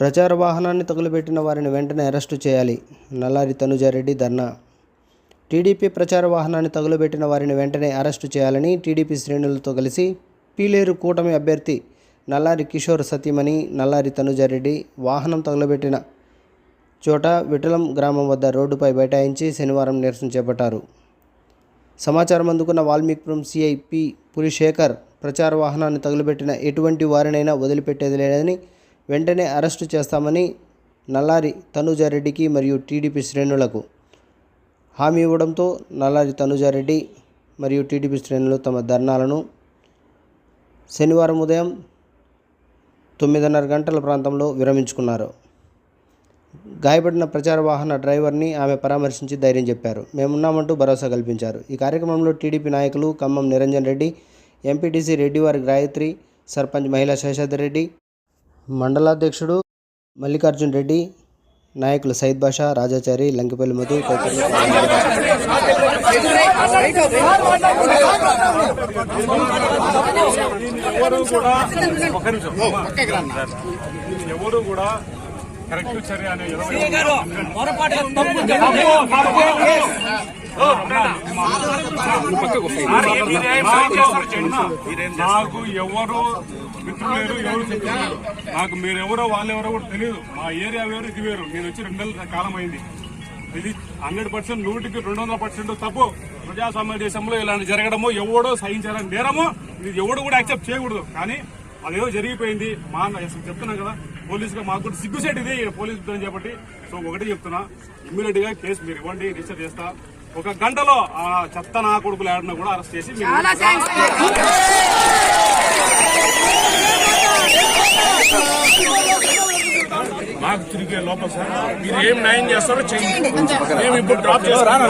ప్రచార వాహనాన్ని తగులబెట్టిన వారిని వెంటనే అరెస్టు చేయాలి. నల్లారి తనుజారెడ్డి ధర్నా. టీడీపీ ప్రచార వాహనాన్ని తగులబెట్టిన వారిని వెంటనే అరెస్టు చేయాలని టీడీపీ శ్రేణులతో కలిసి పీలేరు కూటమి అభ్యర్థి నల్లారి కిషోర్ సతీమణి నల్లారి తనుజారెడ్డి వాహనం తగులబెట్టిన చోట విఠలం గ్రామం వద్ద రోడ్డుపై బైఠాయించి శనివారం నిరసన చేపట్టారు. సమాచారం అందుకున్న వాల్మీకిపురం సిఐపి పులిశేఖర్ ప్రచార వాహనాన్ని తగులబెట్టిన ఎటువంటి వారినైనా వదిలిపెట్టేది లేదని వెంటనే అరెస్టు చేస్తామని నల్లారి తనుజారెడ్డికి మరియు టీడీపీ శ్రేణులకు హామీ ఇవ్వడంతో నల్లారి తనుజారెడ్డి మరియు టీడీపీ శ్రేణులు తమ ధర్నాలను శనివారం ఉదయం తొమ్మిదిన్నర గంటల ప్రాంతంలో విరమించుకున్నారు. గాయపడిన ప్రచార వాహన డ్రైవర్ని ఆమె పరామర్శించి ధైర్యం చెప్పారు. మేమున్నామంటూ భరోసా కల్పించారు. ఈ కార్యక్రమంలో టీడీపీ నాయకులు ఖమ్మం నిరంజన్ రెడ్డి ఎంపీటీసీ రెడ్డివారి గాయత్రి సర్పంచ్ మహిళా శేషాద్రి రెడ్డి మండలాధ్యక్షుడు మల్లికార్జున్ రెడ్డి నాయకులు సైద్ బాషా రాజాచారి లంకిపల్లి మధు. ఎవరు కూడా కరెక్ట్ చర్య అనే నాకు ఎవరు మిత్రులు లేరు ఎవరు చెప్తున్నారు నాకు మీరెవరో వాళ్ళెవరో కూడా తెలియదు మా ఏరియా వేరు ఇది వేరు. నేను వచ్చి రెండు నెలల కాలం అయింది. ఇది హండ్రెడ్ పర్సెంట్ నూటికి రెండు వందల పర్సెంట్ తప్పు. ప్రజాస్వామ్య దేశంలో ఇలాంటి జరగడము ఎవడో సహించాలని నేరము. ఇది ఎవడు కూడా యాక్సెప్ట్ చేయకూడదు. కానీ అదేదో జరిగిపోయింది. మా అసలు చెప్తున్నాం కదా పోలీసుగా మాకు కూడా సిగ్గుసేట్ ఇది పోలీసు ఉద్యోగం సో ఒకటి చెప్తున్నా. ఇమ్మీడియట్గా కేసు మీరు ఇవ్వండి రిజిస్టర్ చేస్తా. ఒక గంటలో ఆ చెత్త నా కొడుకులు ఆడినా కూడా అరెస్ట్ చేసి మీరు నాకు తిరిగే లోపల సార్ మీరు ఏం న్యాయం చేస్తారో చేయండి మేము ఇప్పుడు డ్రాప్ చేస్తాం